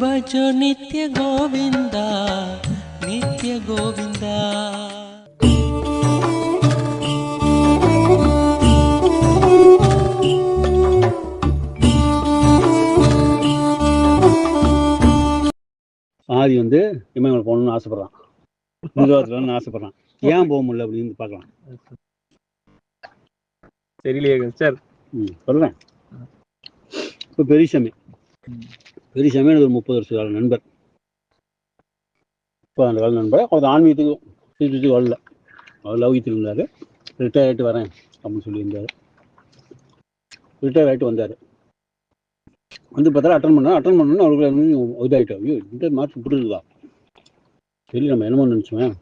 भजो नित्य गोविन्दा नित्य गोविन्दा ஆதி வந்து இமயமலை போகணும்னு ஆசைப்படுறான். முதுகாலத்தில் ஆசைப்படுறான். ஏன் போக முடியல அப்படின்னு பார்க்கலாம். தெரியலையே சார் ம் சொல்கிறேன் இப்போ பெரியசாமி பெரியசாமி எனக்கு ஒரு முப்பது வருஷ கால நண்பர். இப்போ அந்த கால நண்பர்? அவர் ஆன்மீகத்துக்கு சுற்றி வரல அவர் லௌகியத்தில் இருந்தார். ரிட்டையர் ஆகிட்டு வரேன் அப்படின்னு சொல்லியிருந்தார். ரிட்டையர் ஆகிட்டு வந்தார். வந்து பார்த்தா அட்டன் பண்ணார் அட்டன் பண்ணோன்னு அவருக்கு இதாகிட்டோம் ஐயோ இந்த மார்க் இப்படி இருக்குதா சரி நம்ம என்னமோ நினச்சோம்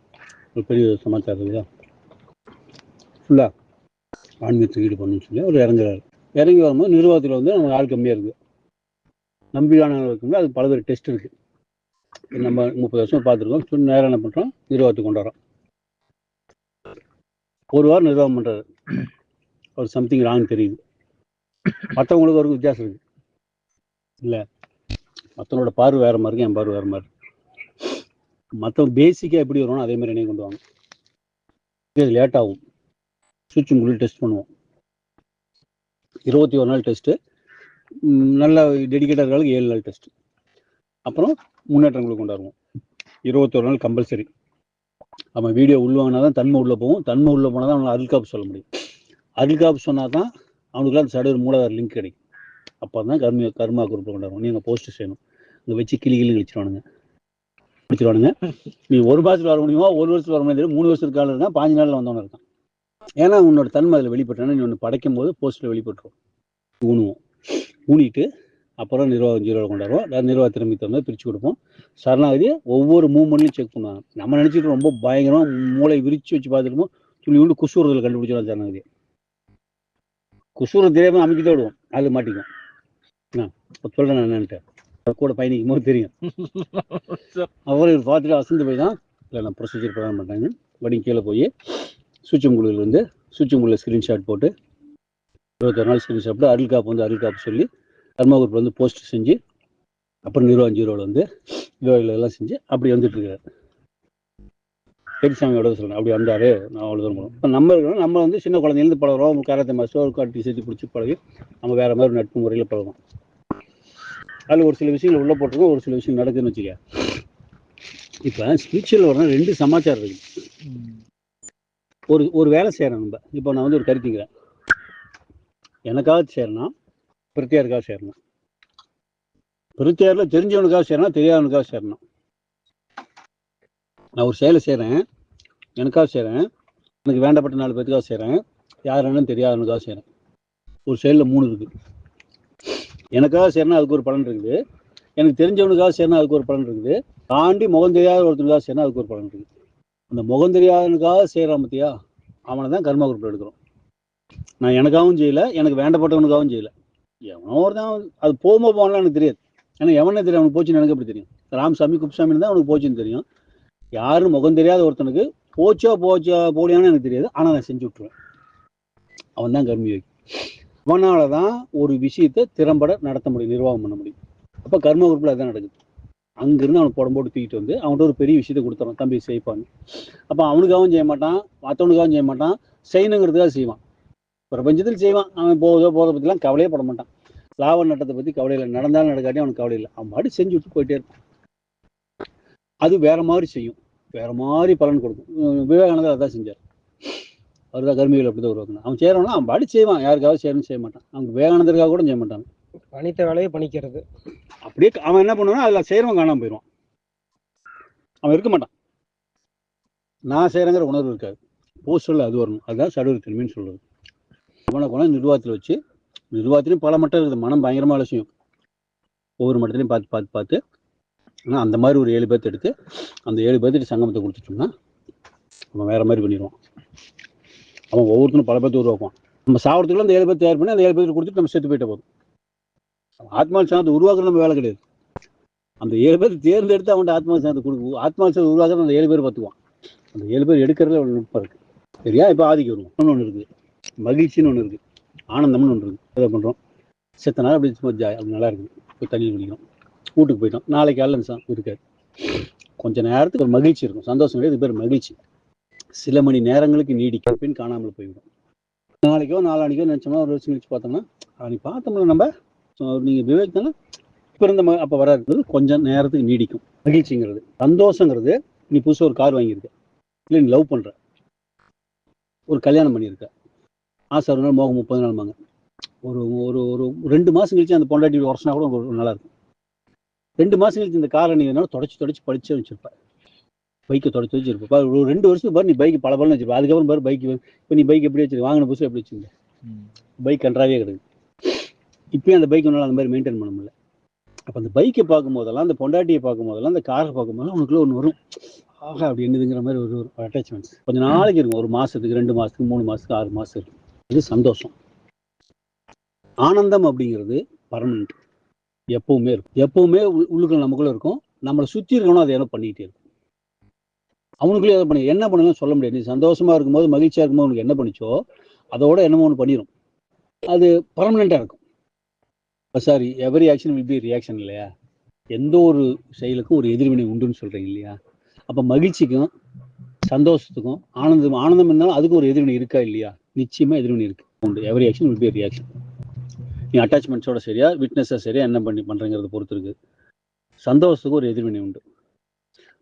ஒரு பெரிய சமாச்சாரம் இல்லையா? ஃபுல்லாக ஆன்மீகத்துக்கு ஈடுபடணும்னு சொல்லி அவர் இறங்குறாரு. இறங்கி வரும்போது நிர்வாகத்தில் வந்து நமக்கு ஆள் கம்மியாக இருக்குது நம்பிக்கையான இருக்கும்போது அது பலவேறு டெஸ்ட் இருக்குது நம்ம முப்பது வருஷம் பார்த்துருக்கோம். சொன்ன நேரம் என்ன பண்ணுறோம் நிர்வாகத்துக்கு கொண்டு வரோம் ஒரு வாரம் நிர்வாகம் பண்ணுறாரு ஒரு சம்திங் ராங் தெரியுது. மற்றவங்களுக்கு ஒரு வித்தியாசம் இருக்குது இல்லை. மற்றவனோட பார்வை வேறு மாதிரி இருக்கு என் பார்வை வேறு மாதிரி மற்றவங்க பேசிக்காக எப்படி வருவானோ அதே மாதிரி என்னையும் கொண்டு வாங்க. இது லேட் ஆகும். சுவிட்ச் உங்களுக்கு டெஸ்ட் பண்ணுவோம். இருபத்தி ஒரு நாள் டெஸ்ட்டு நல்ல டெடிக்கேட்டட் இருக்காளுக்கு ஏழு நாள் டெஸ்ட் அப்புறம் முன்னேற்றங்களுக்கு கொண்டாடுவோம். இருபத்தொரு நாள் கம்பல்சரி அவன் வீடியோ உள்வாங்கினா தான் தன்மை உள்ளே போகும். தன்மை உள்ளே போனால் தான் அவனால் அருள்காப்பு சொல்ல முடியும். அருள்காப்பு சொன்னால் தான் அவனுக்குலாம் அந்த சடுவர் மூலாதார லிங்க் கிடைக்கும். அப்போ தான் கர்ம கர்மா குரூப்பில் கொண்டாடுவோம் நீங்கள் போஸ்ட் செய்யணும். இங்கே வச்சு கிளி கிளி கழிச்சிருவானுங்க. பிடிச்சிருவானுங்க நீ ஒரு மாதத்தில் வர முடியுமா ஒரு வருஷத்தில் வர முடியாது மூணு வருஷத்துக்கு காலம் இருக்கான் பாஞ்சு நாளில் வந்தவன இருக்கான். ஏன்னா உன்னோட தன்மை அதில் வெளிப்பட்டனா நீ ஒன்று படைக்கும் போது போஸ்ட்டில் வெளிப்பட்டுரும். ஊணுவோம் ஊனிட்டு அப்புறம் நிர்வாகம் ஜீரோவில் கொண்டாடுவோம். அதாவது நிர்வாக திரும்பி தந்து பிரித்து கொடுப்போம். சரணாகதி ஒவ்வொரு மூமெண்ட்லையும் செக் பண்ணுவாங்க. நம்ம நினச்சிட்டு ரொம்ப பயங்கரமாக மூளை விரிச்சு வச்சு பார்த்துருப்போம் துளி உண்டு குசூரத்தில் கண்டுபிடிச்சிடும் சரணாகதி குசூரம் தெரியாமல் அமைக்கிட்டே விடுவோம். அதில் மாட்டிக்கும். இப்போ சொல்கிறேன் நான் என்னன்ட்டு. கூட பயணிக்கும் போது தெரியும். அவர் இவர் பார்த்துட்டு அசந்து போய் தான் இல்லை நான் ப்ரொசீஜர் பிரதானம் பண்ணிட்டாங்க படி கீழே போய் சூச்சங்குழுவிலேருந்து சூச்சங்குழில் ஸ்க்ரீன்ஷாட் போட்டு இருபத்தொரு நாள் ஸ்க்ரீன்ஷாட் சாப்பிட்டு அருள் காப்பு வந்து அருள் காப்பு சொல்லி தர்மபுரத்தில் வந்து போஸ்ட் செஞ்சு அப்புறம் நிர்வாகம் ஜீரோவில் வந்து எல்லாம் செஞ்சு அப்படி வந்துட்டு இருக்காரு. பெரியசாமியோட சொல்கிறேன் அப்படி வந்தாரு. நான் அவ்வளோ தூரம் போகிறோம் இப்போ நம்ம இருக்கிறோம் நம்ம வந்து சின்ன குழந்தைலேருந்து பழகிறோம். கராத்தே மாஸ்டர் ஒரு காட்டி சேர்த்து பிடிச்சி பழகி நம்ம வேறு மாதிரி நட்பு முறையில் பழகும் அதில் ஒரு சில விஷயங்கள் உள்ளே போட்டிருக்கோம். ஒரு சில விஷயம் நடக்குதுன்னு வச்சுக்க இப்போ ஸ்பிரிச்சுவல் வரணும் ரெண்டு சமாச்சாரம் இருக்குது ஒரு ஒரு வேலை செய்கிறேன் நம்ம. இப்போ நான் வந்து ஒரு கருத்திங்கிறேன் எனக்காவது சேரணும். பிரித்தியாருக்காக சேரணும். பிரித்தியாரில் தெரிஞ்சவனுக்காக சேரணும் தெரியாதவனுக்காக சேரணும். நான் ஒரு செயலை செய்கிறேன் எனக்காக செய்கிறேன் எனக்கு வேண்டப்பட்ட நாலு பேத்துக்காக செய்கிறேன் யார் என்னன்னு தெரியாதவனுக்காக செய்கிறேன் ஒரு செயலில் மூணு இருக்குது எனக்காக செய்யணும் அதுக்கு ஒரு பலன் இருக்குது. எனக்கு தெரிஞ்சவனுக்காக செய்யணும் அதுக்கு ஒரு பலன் இருக்குது. தாண்டி முகம் தெரியாத ஒருத்தனுக்காக செய்யணும் அதுக்கு ஒரு பலன் இருக்குது. அந்த முகம் தெரியாதவனுக்காக செய்கிறான் பத்தியா? அவனை தான் கர்மா குரூப்பில் எடுக்கிறோம். நான் எனக்காகவும் செய்யல எனக்கு வேண்டப்பட்டவனுக்காகவும் செய்யல. எவனோ ஒருத்தன் அது போகும்போது போனாலும் எனக்கு தெரியாது. ஏன்னா எவனே தெரியும் அவனுக்கு போச்சுன்னு எனக்கு எப்படி தெரியும்? ராமசாமி குப்புசாமின்னு தான் அவனுக்கு போச்சுன்னு தெரியும். யாரும் முகம் தெரியாத ஒருத்தனுக்கு போச்சோ போச்சோ போலியான்னு எனக்கு தெரியாது. ஆனால் நான் செஞ்சு விட்ருவேன் அவன் தான் கர்ம அவனால தான் ஒரு விஷயத்தை திறம்பட நடத்த முடியும் நிர்வாகம் பண்ண முடியும். அப்போ கர்ம குரூப்பில் அதான் நடக்குது. அங்கேருந்து அவனுக்கு உடம்பு போட்டு தூக்கிட்டு வந்து அவன்கிட்ட ஒரு பெரிய விஷயத்தை கொடுத்துறான். தம்பி செய்ப்பான்னு. அப்போ அவனுக்காகவும் செய்ய மாட்டான் மற்றவனுக்காகவும் செய்ய மாட்டான். செய்யணுங்கிறதுக்காக செய்வான். பிரபஞ்சத்தில் செய்வான். அவன் போதோ போதை பற்றிலாம் கவலையே பட மாட்டான். லாப நட்டத்தை பற்றி கவலை இல்லை. நடந்தாலும் நடக்காட்டி அவனுக்கு கவலை இல்லை. அவன் பாடி செஞ்சு விட்டு போயிட்டே இருப்பான். அது வேற மாதிரி செய்யும். வேற மாதிரி பலன் கொடுக்கும். விவேகானந்தர் அதான் செஞ்சார். அவர் தான் கர்மிகள் அப்படி தான் உருவாக்கணும் அவன் செய்யறவனா அவன் பாடி செய்வான். யாருக்காவது செய்யணும்னு செய்ய மாட்டான். அவன் விவேகானந்தருக்காக கூட செய்ய மாட்டான் பணித்த வேலையை பணிக்கிறது. அப்படியே அவன் என்ன பண்ணுவானா அதில் செய்கிறவன் காணாமல் போயிடுவான். அவன் இருக்க மாட்டான். நான் செய்கிறேங்கிற உணர்வு இருக்காது. போஸ்டரில் அது வரணும். அதுதான் சடுவர் திரும்பின்னு சொல்கிறது அவனை குணம் நிர்வாகத்தில் வச்சு நிர்வாகத்திலையும் பல மட்டம் இருக்குது. மனம் பயங்கரமாக அலசியம். ஒவ்வொரு மட்டத்திலையும் பார்த்து பார்த்து பார்த்து. ஆனால் அந்த மாதிரி ஒரு ஏழு பேர்த்து எடுத்து அந்த ஏழு பேர்த்துட்டு சங்கமத்தை கொடுத்துட்டோம்னா நம்ம வேறு மாதிரி பண்ணிடுவான் அவன் ஒவ்வொருத்தரும் பல பேர்த்து உருவாக்குவான். நம்ம சாவறதுக்குள்ள அந்த ஏழு பேர் தயார் பண்ணி அந்த ஏழு பேர்த்து கொடுத்துட்டு நம்ம செத்து போயிட்ட போதும். ஆத்மா சாந்தத்தை உருவாக்குற நம்ம வேலை கிடையாது. அந்த ஏழு பேர் தேர்ந்தெடுத்து அவன்கிட்ட ஆத்மா சாந்தத்தை கொடுக்கும் ஆத்மா சாந்தத்தை உருவாக்குறது அந்த ஏழு பேர் பார்த்துக்குவான். அந்த ஏழு பேர் எடுக்கிறதுல ஒரு நுட்பம் இருக்குது சரியா? இப்போ ஆதிக்கு வருவோம். இன்னொன்று ஒன்று இருக்குது மகிழ்ச்சின்னு ஒன்று இருக்குது ஆனந்தம்னு ஒன்று இருக்குது இதை பண்ணுறோம் செத்த நாள் அப்படி சும்மா ஜா அப்படி நல்லா இருக்குது. போய் தண்ணியில் குடிக்கிறோம். வீட்டுக்கு போயிட்டோம். நாளைக்கு காலையில் சார் இருக்காது கொஞ்ச நேரத்துக்கு ஒரு மகிழ்ச்சி இருக்கும். சந்தோஷம் கிடையாது. இது பேர் மகிழ்ச்சி. சில மணி நேரங்களுக்கு நீடிக்கும். பின் காணாமல் போய்விடும். நாளைக்கோ நாளானிக்கோ நினச்சோம்னா ஒரு வருஷம் கழிச்சு பார்த்தோம்னா அன்னைக்கு பார்த்தோம்ல நம்ம. நீங்கள் விவேக் தானே பிறந்த ம அப்போ வராது கொஞ்சம் நேரத்துக்கு நீடிக்கும். மகிழ்ச்சிங்கிறது. சந்தோஷங்கிறது நீ புதுசாக ஒரு கார் வாங்கியிருக்க. இல்லை நீ லவ் பண்ணுற ஒரு கல்யாணம் பண்ணியிருக்க. ஆசை ஒரு நாள் மோகம் முப்பது நாள் வாங்க ஒரு ஒரு ஒரு ரெண்டு மாதம் கழிச்சு அந்த பொண்டாட்டி வருஷனா கூட உங்களுக்கு நல்லா இருக்கும் ரெண்டு மாதம் கழிச்சு இந்த காரை நீ வேணாலும் தொடச்சி தொடச்சி படிச்சு வச்சிருப்ப. பைக்கை தொடச்சி வச்சிருப்ப. ஒரு ரெண்டு வருஷத்துக்கு பாரு நீ பைக் பல பலன்னு வச்சிருப்ப. அதுக்கப்புறம் பாரு பைக் இப்போ நீ பைக் எப்படி வச்சிருக்க வாங்கின புதுசு எப்படி வச்சிருந்த பைக் கன்றாவே கிடக்கு. இப்பயும் அந்த பைக் உன்னால அந்த மாதிரி மெயின்டைன் பண்ண முடியல. அப்போ அந்த பைக்கை பார்க்கும் போதெல்லாம் அந்த பொண்டாட்டியை பார்க்கும் போதெல்லாம் அந்த காரை பார்க்கும் போதெல்லாம் உனக்குள்ள ஒன்று வரும். ஆகா அப்படி என்னதுங்கிற மாதிரி ஒரு ஒரு அட்டாச்மெண்ட் கொஞ்ச நாளைக்கு இருக்கும். ஒரு மாசத்துக்கு ரெண்டு மாசத்துக்கு மூணு மாசத்துக்கு ஆறு மாசம் இருக்கும். இது சந்தோஷம். ஆனந்தம் அப்படிங்கிறது பர்மனண்ட் எப்பவுமே இருக்கும். எப்பவுமே உள்ளுக்குள்ள நமக்குள்ள இருக்கும். நம்மளை சுற்றி இருக்கணும் அதை என்ன பண்ணிக்கிட்டே இருக்கும். அவனுக்குள்ளே எதை பண்ணி என்ன பண்ணுங்கன்னு சொல்ல முடியாது. நீ சந்தோஷமா இருக்கும்போது மகிழ்ச்சியா இருக்கும்போது உனக்கு என்ன பண்ணிச்சோ அதோட என்னமோ ஒன்று பண்ணிடும் அது பர்மனெண்ட்டாக இருக்கும். Sorry every action will be reaction இல்லையா? எந்த ஒரு செயலுக்கும் ஒரு எதிர்வினை உண்டுன்னு சொல்றீங்க இல்லையா? அப்போ மகிழ்ச்சிக்கும் சந்தோஷத்துக்கும் ஆனந்தம் ஆனந்தம் இருந்தாலும் அதுக்கும் ஒரு எதிர்வினை இருக்கா இல்லையா? நிச்சயமா எதிர்வினை இருக்கு. உண்டு every action will be reaction நீ அட்டாச்மெண்ட்ஸோட சரியா விட்னஸாக சரியா என்ன பண்ணி பண்ணுறங்கிறத பொறுத்து இருக்கு. சந்தோஷத்துக்கு ஒரு எதிர்வினை உண்டு.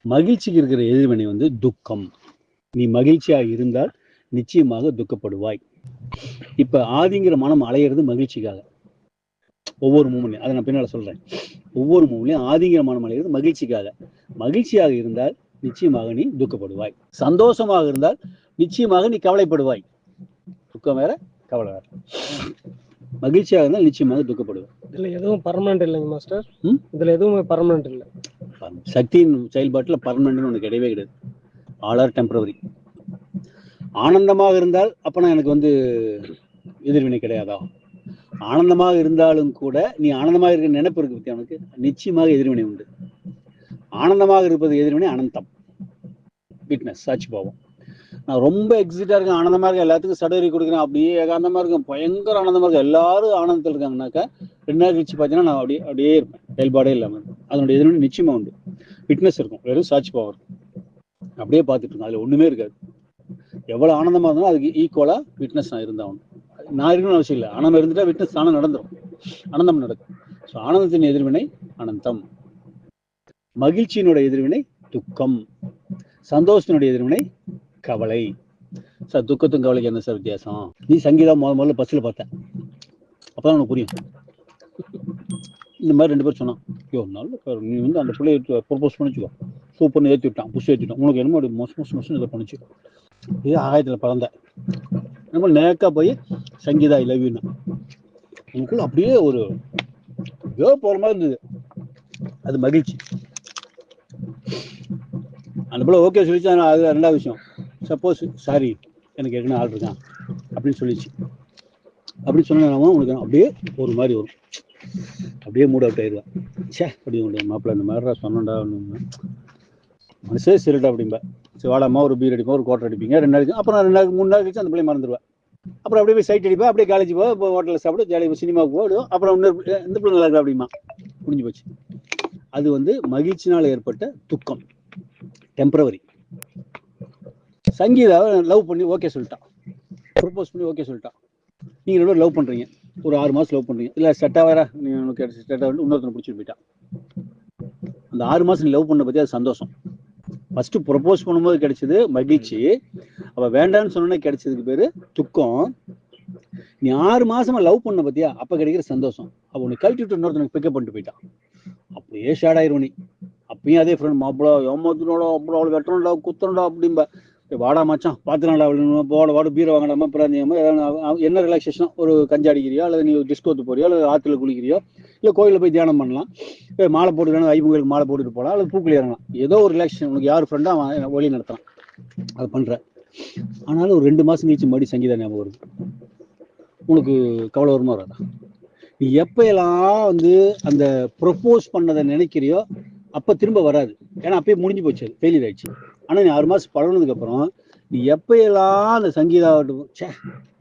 மகிழ்ச்சிக்கு இருக்கிற எதிர்வினை வந்து துக்கம். நீ மகிழ்ச்சியாக இருந்தால் நிச்சயமாக துக்கப்படுவாய். இப்ப ஆதிங்கிற மனம் அலையிறது மகிழ்ச்சிக்காக. ஒவ்வொரு மூமெண்ட்லையும் அதை நான் பின்னால் சொல்றேன். ஒவ்வொரு மூமெண்ட்லையும் ஆதிங்கிற மனம் அலையிறது மகிழ்ச்சிக்காக. மகிழ்ச்சியாக இருந்தால் நிச்சயமாக நீ துக்கப்படுவாய். சந்தோஷமாக இருந்தால் நிச்சயமாக நீ கவலைப்படுவாய். துக்கம் வேற கவலை வேற. மகிழ்ச்சியாக இருந்தால் நிச்சயமாக துக்கப்படுவாய் இதுல எதுவும் பர்மனன்ட் இல்லைங்க மாஸ்டர்? இதுல எதுவும் பர்மனன்ட் இல்லை. சக்தியின் செயல்பாட்டில் பர்மனன்ட்னு ஒன்று கிடையவே கிடையாது. ஆல் ஆர் டெம்பரவரி ஆனந்தமாக இருந்தால் அப்பனா எனக்கு வந்து எதிர்வினை கிடையாதா? ஆனந்தமாக இருந்தாலும் கூட நீ ஆனந்தமாக இருக்கிற நினைப்பு இருக்கு பத்தி அவனுக்கு நிச்சயமாக எதிர்வினை உண்டு. ஆனந்தமாக இருப்பது எதிர்வினை அனந்தம். விட்னஸ் சாட்சி பாவம். நான் ரொம்ப எக்ஸிட்டா இருக்கேன். ஆனந்தமா இருக்கேன். எல்லாத்துக்கும் சடரி கொடுக்குறேன். அப்படியே ஏகாந்தமாக இருக்கேன். பயங்கர ஆனந்தமா இருக்கேன். எல்லாரும் ஆனந்தத்தில் இருக்காங்கனாக்கா ரெண்டு நாள் கழிச்சு பார்த்தீங்கன்னா நான் அப்படியே அப்படியே இருப்பேன். செயல்பாடே இல்லாமல் இருப்பேன். அதனுடைய எதிர்வினை நிச்சயமா உண்டு. விட்னஸ் இருக்கும். வெறும் சாட்சி பவர் அப்படியே பார்த்துட்டு இருக்கோம் அதுல ஒண்ணுமே இருக்காது. எவ்வளவு ஆனந்தமா இருந்தாலும் அதுக்கு ஈக்குவலா விட்னஸ் நான் இருந்தாகணும் நான் இருக்கணும்னு அவசியம் இல்லை. ஆனந்தம் இருந்துட்டா விட்னஸ் தானே நடந்துடும் ஆனந்தம் நடக்கும். ஸோ ஆனந்தத்தின் எதிர்வினை அனந்தம் மகிழ்ச்சியினுடைய எதிர்வினை துக்கம். சந்தோஷத்தினுடைய எதிர்வினை கவலை. சார் துக்கத்துக்கும் கவலைக்கு என்ன சார் வித்தியாசம்? நீ சங்கீதா முத முதல்ல பஸ்ஸில் பார்த்தேன். அப்பதான் உனக்கு புரியும். இந்த மாதிரி ரெண்டு பேர் சொன்னான். ஐயோ நல்ல கார் நீ வந்து அந்த பிள்ளைய ப்ரொபோஸ் பண்ணிச்சுக்கோ சூப்பர்னு ஏற்றி விட்டான். புஷ் ஏற்றி விட்டான் உனக்கு என்னமோ மோசம் மோசம் மோசம் இதை பண்ணிச்சு. இதே ஆகாயத்தில் பறந்த. நம்ம நேக்கா போய் சங்கீதா ஐ லவ் உனக்குள்ள அப்படியே ஒரு ஏதோ போகிற மாதிரி இருந்தது. அது மகிழ்ச்சி. அந்த பிள்ளை ஓகே சொல்லிச்சு. அது ரெண்டாவது விஷயம். சப்போஸ் சாரி எனக்கு ஏற்கனவே ஆள் இருக்கான். அப்படின்னு சொல்லிச்சு. அப்படின்னு சொன்னா உனக்கு அப்படியே ஒரு மாதிரி வரும். அப்படியே மூட் அவுட் ஆயிடுவேன். ச்சே அப்படி உங்களுடைய மாப்பிள்ள இந்த மாதிரிடா சொன்னண்டா மனசே சரிடா அப்படிம்பா. சரி வாடாமா ஒரு பீர் அடிப்போம் ஒரு கோட்டர் அடிப்பீங்க. ரெண்டு நாளைக்கு அப்புறம் ரெண்டு நாளைக்கு மூணு நாள் கழிச்சு அந்த பிள்ளை மறந்துடுவேன் அப்புறம் அப்படியே போய் சைட் அடிப்பேன் அப்படியே காலேஜ் போ இப்போ ஹோட்டலில் சாப்பிட்டு ஜாலியாக சினிமாவுக்கு போயிடும் அப்புறம் இன்னொரு பிள்ளை, இந்த பிள்ளை நல்லா இருக்கா அப்படிமா? முடிஞ்சு போச்சு. அது வந்து மகிழ்ச்சினால் ஏற்பட்ட துக்கம். டெம்பரவரி சங்கீதாவை லவ் பண்ணி ஓகே சொல்லிட்டான். ப்ரொப்போஸ் பண்ணி ஓகே சொல்லிட்டான். நீங்கள் ரெண்டு லவ் பண்ணுறீங்க ஒரு ஆறு மாதம் லவ் பண்ணுறீங்க இல்லை செட்டாக வேற நீ உனக்கு செட்டாக வந்து இன்னொருத்தனை பிடிச்சிட்டு போயிட்டான் அந்த ஆறு மாதம் நீ லவ் பண்ண பற்றி அது சந்தோஷம். ஃபஸ்ட்டு ப்ரொப்போஸ் பண்ணும்போது கிடைச்சது மகிழ்ச்சி. அவள் வேண்டான்னு சொன்னோன்னே கிடைச்சதுக்கு பேர் துக்கம். நீ ஆறு மாசமா லவ் பண்ண பத்தியா? அப்ப கிடைக்கிற சந்தோஷம். அவ உன்னை கழட்டி விட்டு இன்னொருத்தனுக்கு பிக்கப் பண்ணிட்டு போயிட்டான். அப்படியே ஷேட் ஆயிரும் நீ. அப்பயும் அதே ஃப்ரெண்ட் மாப்பிள ஏமாத்தினோட அப்புறம் அவளை வெட்டணும்டா குத்தணும்டா அப்படிம்ப. வாடா மச்சான் பார்த்துனாடா அப்படின்னு போட வாட பீரை வாங்கலாமா பிராந்தியமா என்ன ரிலாக்ஸேஷன் ஒரு கஞ்சி அடிக்கிறியோ அல்லது நீ டிஸ்கோத்து போறியோ அல்லது ஆற்றுல குளிக்கிறியோ இல்லை கோயிலில் போய் தியானம் பண்ணலாம். மாலை போட்டு ஐம்பங்களுக்கு மாலை போட்டுட்டு போகலாம் அல்லது பூக்கள் இறங்கலாம். ஏதோ ஒரு ரிலாக்ஸேஷன் உனக்கு யார் ஃப்ரெண்டாக அவன் வழி நடத்துறான். அது பண்ற. ஆனாலும் ஒரு ரெண்டு மாசம் கழிச்சு மறுபடியும் சங்கீதா ஞாபகம் வருது. உனக்கு கவலை வருமா வராதா? நீ எப்பயெல்லாம் வந்து அந்த ப்ரொப்போஸ் பண்ணதை நினைக்கிறியோ அப்போ திரும்ப வராது. ஏன்னா அப்பயே முடிஞ்சு போச்சு அது ஃபெயிலியர் ஆயிடுச்சு. ஆனா நீ ஆறு மாசம் பழகினதுக்கப்புறம் நீ எப்பயெல்லாம் அந்த சங்கீதா சே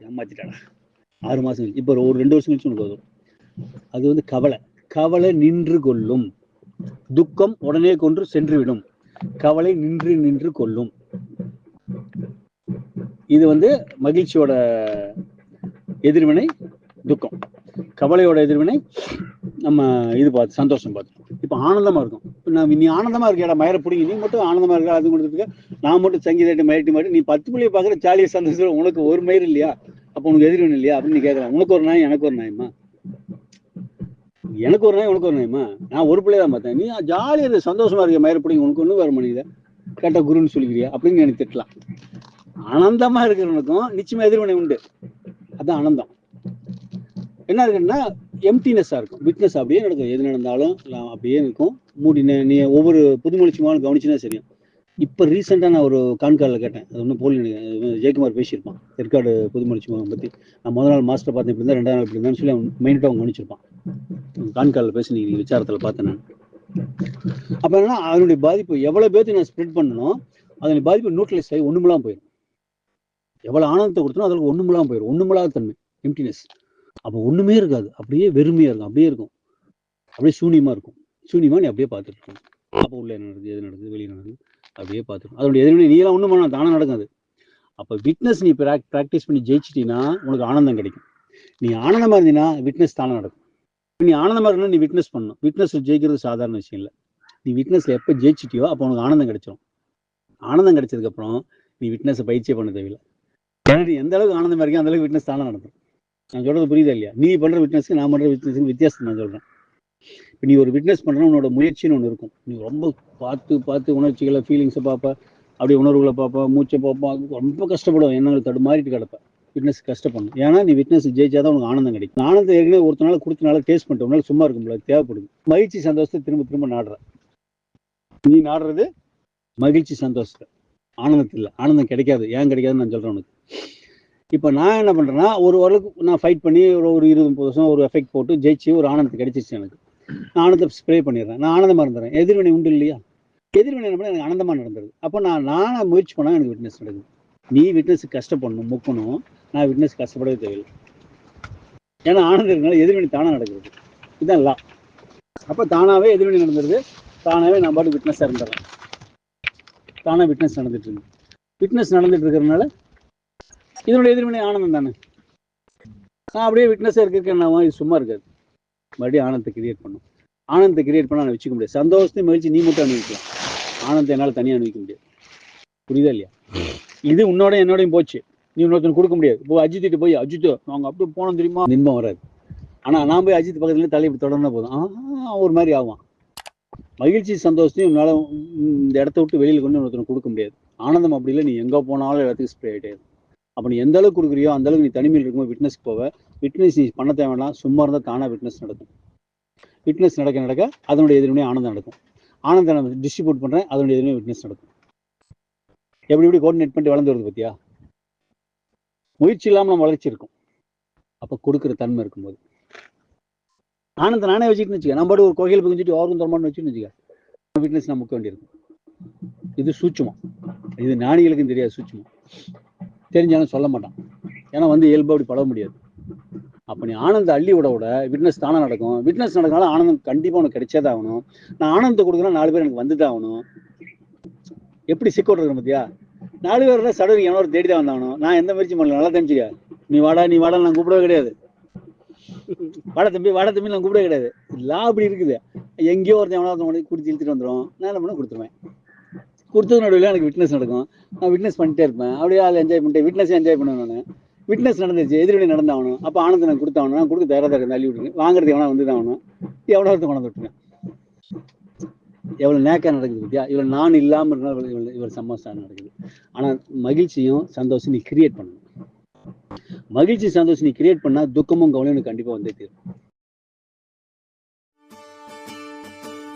ஏமாத்திட்டாடா. ஆறு மாசம் இப்போ ஒரு ரெண்டு வருஷம் கழிச்சு உனக்கு வரும். அது வந்து கவலை. கவலை நின்று கொள்ளும். துக்கம் உடனே கொன்று சென்றுவிடும். கவலை நின்று நின்று கொள்ளும். இது வந்து மகிழ்ச்சியோட எதிர்வினை துக்கம். கவலையோட எதிர்வினை நம்ம இது பார்த்து சந்தோஷம் பார்த்து. இப்போ ஆனந்தமா இருக்கும். நான் நீ ஆனந்தமா இருக்கியாடா? மயிர பிடிங்க. நீ மட்டும் ஆனந்தமா இருக்கா? அது கொடுத்துருக்க நான் மட்டும் சங்கீதாட்டி மயிரட்டி மாட்டி நீ பத்து பிள்ளைய பார்க்குற ஜாலியா சந்தோஷம் உனக்கு ஒரு மயிர் இல்லையா? அப்போ உனக்கு எதிர்வினை இல்லையா? அப்படின்னு நீ கேட்கலாம் உனக்கு ஒரு நாய் எனக்கு ஒரு நாயமா. எனக்கு ஒரு நாய் உனக்கு ஒரு நாயமா? நான் ஒரு பிள்ளைய தான் பார்த்தேன். நீ ஜாலியா இரு சந்தோஷமா இருக்க மயிர பிடிங்க. உனக்கு ஒன்றும் வர மாட்டேங்குது கேட்ட குருன்னு சொல்லிக்கிறியா? அப்படின்னு எனக்கு திட்டலாம். ஆனந்தமா இருக்கிறவனுக்கும் நிச்சயமா எதிர்வினை உண்டு. அதான் ஆனந்தம். என்ன இருக்குன்னா எம்டினஸ்ஸாக இருக்கும். விட்னஸ் அப்படியே நடக்கும். எது நடந்தாலும் அப்படியே இருக்கும். மூடி நீ ஒவ்வொரு புதுமொழிச்சுமாலும் கவனிச்சுனா சரியும் இப்போ ரீசெண்டாக நான் ஒரு கான்காலில் கேட்டேன். அது ஒன்றும் போலி ஜெயக்குமார் பேசியிருப்பான். ஏற்காடு புதுமொழிச்சுமாவை பற்றி நான் முதல் நாள் மாஸ்டர் பார்த்தேன் இப்படி இருந்தால் ரெண்டாம் நாள் இப்படி இருந்தான்னு சொல்லி அவன் மைனட்டாக அவன் கவனிச்சிருப்பான். கான்காலில் பேசி நீங்கள் விசாரத்தில் பார்த்தேன் நான். அப்போ என்னன்னா அதனுடைய பாதிப்பு எவ்வளோ பேர்த்து நான் ஸ்ப்ரெட் பண்ணணும் அதனுடைய பாதிப்பு நியூட்ரலைஸ் ஆகி ஒன்றுமெல்லாம் போயிடும் எவ்வளோ ஆனந்தத்தை கொடுத்தனோ அதில் ஒன்றுமெல்லாம் போயிடும் ஒன்றுமில்லாத தன்மை எம்டினஸ் அப்போ ஒன்றுமே இருக்காது. அப்படியே வெறுமையாக இருக்கும். அப்படியே இருக்கும். அப்படியே சூன்யமாக இருக்கும். சூன்யமாக நீ அப்படியே பார்த்துட்டு இருக்கணும். அப்போ உள்ள என்ன நடக்குது? எது நடக்குது? வெளியே நடக்குது? அப்படியே பார்த்துக்கணும் அதோடைய எதிர்வினை நீயெல்லாம் ஒன்றும் பண்ண தானே நடக்காது. அப்போ விட்னஸ் நீ ப்ராக்டிஸ் பண்ணி ஜெயிச்சிட்டீங்கன்னா உனக்கு ஆனந்தம் கிடைக்கும். நீ ஆனந்தமாக இருந்தீங்கன்னா விட்னஸ் தானே நடக்கும். நீ ஆனந்தமாக இருக்கணும் நீ விட்னஸ் பண்ணணும். விட்னஸ் ஜெயிக்கிறது சாதாரண விஷயம் இல்லை. நீ விட்னஸ் எப்போ ஜெயிச்சிட்டியோ அப்போ உனக்கு ஆனந்தம் கிடைச்சிடும் ஆனந்தம் கிடைச்சதுக்கப்புறம் நீ விட்னஸ் பயிற்சியே பண்ண தேவையில்லை. ஏன்னா நீ எந்த அளவுக்கு ஆனந்தமாக இருக்கோ அந்த அளவுக்கு விட்னஸ் தானே நடக்கும். நான் சொல்றது புரியுதா இல்லையா? நீ பண்ற விட்னஸ்க்கு நான் பண்ணுற விட்னஸ்க்கு வித்தியாசம் நான் சொல்றேன். இப்போ நீ ஒரு விட்னஸ் பண்ற உன்னோட முயற்சின்னு ஒன்று இருக்கும். நீ ரொம்ப பார்த்து பார்த்து உணர்ச்சிகளை ஃபீலிங்ஸை பார்ப்ப. அப்படியே உணர்வுகளை பார்ப்பேன் மூச்சை பார்ப்பேன் ரொம்ப கஷ்டப்படுவேன். எண்ணங்கள் தடுமாறிட்டு கிடப்ப. விட்னஸ் கஷ்டப்படணும். ஏன்னா நீ விட்னஸ் ஜெயிச்சாதான் உனக்கு ஆனந்தம் கிடைக்கும். ஆனந்தம் ஏற்கனவே ஒருத்தனால கொடுத்தனால டேஸ்ட் பண்ணிட்டு உன்னால சும்மா இருக்க தேவைப்படுது. மகிழ்ச்சி சந்தோஷத்தை திரும்ப திரும்ப நாடுற. நீ நாடுறது மகிழ்ச்சி சந்தோஷத்தை. ஆனந்தத்தில் ஆனந்தம் கிடைக்காது. ஏன் கிடைக்காதுன்னு நான் சொல்றேன் உனக்கு. இப்போ நான் என்ன பண்ணுறேன்னா ஒரு ஓரளவுக்கு நான் ஃபைட் பண்ணி ஒரு ஒரு இருபது முப்பது வருஷம் ஒரு எஃபெக்ட் போட்டு ஜெயிச்சு ஒரு ஆனந்தம் கிடைச்சிச்சு எனக்கு. நான் ஆனந்தத்தை ஸ்ப்ரே பண்ணிடுறேன். நான் ஆனந்தமாக இருந்துறேன். எதிர்வினை உண்டு இல்லையா? எதிர்வினை என்ன பண்ண எனக்கு ஆனந்தமாக நடந்துருது அப்போ நான் நானாக முயற்சி பண்ணால் எனக்கு விட்னஸ் நடக்குது. நீ விட்னஸ் கஷ்டப்படணும் முக்கணும். நான் விட்னஸ் கஷ்டப்படவே தேவையில்லை. ஏன்னா ஆனந்தம் இருக்கனால எதிர்வினை தானாக நடக்கிறது. இதுதான் லா அப்போ தானாகவே எதிர்வினை நடந்துருது. தானாகவே நான் பாட்டு விட்னஸாக இருந்துடுறேன் தானாக விட்னஸ் நடந்துட்டு இருக்கு. விட்னஸ் நடந்துட்டு இருக்கிறதுனால இதனுடைய எதிர்வினை ஆனந்தம் தானே? நான் அப்படியே விட்னஸாக இருக்கிறேன் இது சும்மா இருக்காது. மறுபடியும் ஆனந்தத்தை கிரியேட் பண்ணும். ஆனந்தத்தை கிரியேட் பண்ண நான் வச்சுக்க முடியாது. சந்தோஷத்தையும் மகிழ்ச்சி நீ மட்டும் அனுபவிக்கலாம். ஆனந்தத்தை என்னால் தனியாக அனுபவிக்க முடியாது. புரியுதா இல்லையா? இது உன்னோட என்னோடையும் போச்சு. நீ இன்னொருத்தன் கொடுக்க முடியாது. இப்போ அஜித்திட்டு போய் அஜித் அவங்க அப்படி போனோம் தெரியுமா? இன்பம் வராது. ஆனால் நான் போய் அஜித் பக்கத்துல தலை இப்படி தொடர்னா போதும். ஆ ஒரு மாதிரி ஆகும் மகிழ்ச்சி சந்தோஷத்தையும் உன்னால் இந்த இடத்த விட்டு வெளியில் கொண்டு இன்னொருத்தனை கொடுக்க முடியாது. ஆனந்தம் அப்படி இல்லை. நீ எங்கே போனாலும் இடத்துக்கு ஸ்ப்ரே ஆகிட்டே அப்போ நீ எந்த அளவுக்கு கொடுக்குறியோ அந்த அளவுக்கு நீ தனிமையில் இருக்கும்போது விட்னஸ்க்கு போவ. விட்னஸ் நீ பண்ண தேவைன்னா சும்மா இருந்தால் தானாக விட்னஸ் நடக்கும். விட்னஸ் நடக்க நடக்க அதனுடைய எதிர்வினை ஆனந்தம் நடக்கும். ஆனந்தம் நான் டிஸ்ட்ரிபியூட் பண்ணுறேன் அதனுடைய எதிர்வினை விட்னஸ் நடக்கும். எப்படி எப்படி கோஆர்டினேட் பண்ணிட்டு வளர்ந்து வருது பார்த்தியா முயற்சி இல்லாமல் நம்ம வளர்ச்சி இருக்கும். அப்போ கொடுக்குற தன்மை இருக்கும்போது. ஆனந்தம் நானே வச்சுக்கிட்டு வச்சுக்க. நம்ம பாட்டு ஒரு கோயில் புரிஞ்சுட்டு ஆர்வம் தரமான்னு வச்சுன்னு வச்சுக்க. விட்னஸ் நான் முக்க வேண்டியிருக்கும். இது சூட்சுமம். இது ஞானிகளுக்கும் தெரியாது சூட்சுமம். தெரிஞ்சாலும் சொல்ல மாட்டான். ஏன்னா வந்து இயல்பு அப்படி பழக முடியாது. அப்போ நீ ஆனந்த அள்ளி விட விட விட்னஸ் தானே நடக்கும். விட்னஸ் நடக்கனால ஆனந்தம் கண்டிப்பாக உனக்கு கிடைச்சே தான் ஆகணும். நான் ஆனந்தத்தை கொடுக்குறேன் நாலு பேர் எனக்கு வந்து தான் ஆகணும். எப்படி சிக்க விட்றேன் பார்த்தியா நாலு பேர் சடங்கு எவனோ ஒரு தேடி தான் வந்தாகணும். நான் எந்த முயற்சி பண்ணல. நல்லா தெரிஞ்சுக்க நீ வாடா நீ வாடா நான் கூப்பிடவே கிடையாது. வாடா தம்பி வாட தம்பி நான் கூப்பிடவே கிடையாது. லா அப்படி இருக்குது. எங்கேயோ ஒருத்தன் எவனோ ஒருத்தன் குடிச்சு இழுத்துட்டு வந்துடும் நான் என்ன பண்ண கொடுத்துருவேன். கொடுத்தது நடுவில் எனக்கு விட்னஸ் நடக்கும். நான் விட்னஸ் பண்ணிட்டே இருப்பேன். அப்படியே அதை என்ஜாய் பண்ணிட்டு விட்னஸ் என்ஜாய் பண்ணுவேன் நான். விட்னஸ் நடந்துச்சு எதிரொலி நடந்தாகணும். அப்போ ஆனந்த நான் கொடுத்தாகணும் நான் கொடுக்க தயாராக இருக்கேன் தள்ளி விட்டுருங்க வாங்குறது எவனா வந்து தான் ஆகணும். எவ்வளோ ஒருத்தர் கொண்டு விட்டுருங்க எவ்வளோ நேக்கா நடக்குது பத்தியா? இவ்வளோ நான் இல்லாமல் இருந்தால் இவ்வளோ இவ்வளோ இவ்வளோ நடக்குது. ஆனால் மகிழ்ச்சியும் சந்தோஷம் நீ கிரியேட் பண்ணணும் மகிழ்ச்சி சந்தோஷம் நீ கிரியேட் பண்ணா துக்கமும் கவலையும் எனக்கு கண்டிப்பாக வந்தே தீரும்.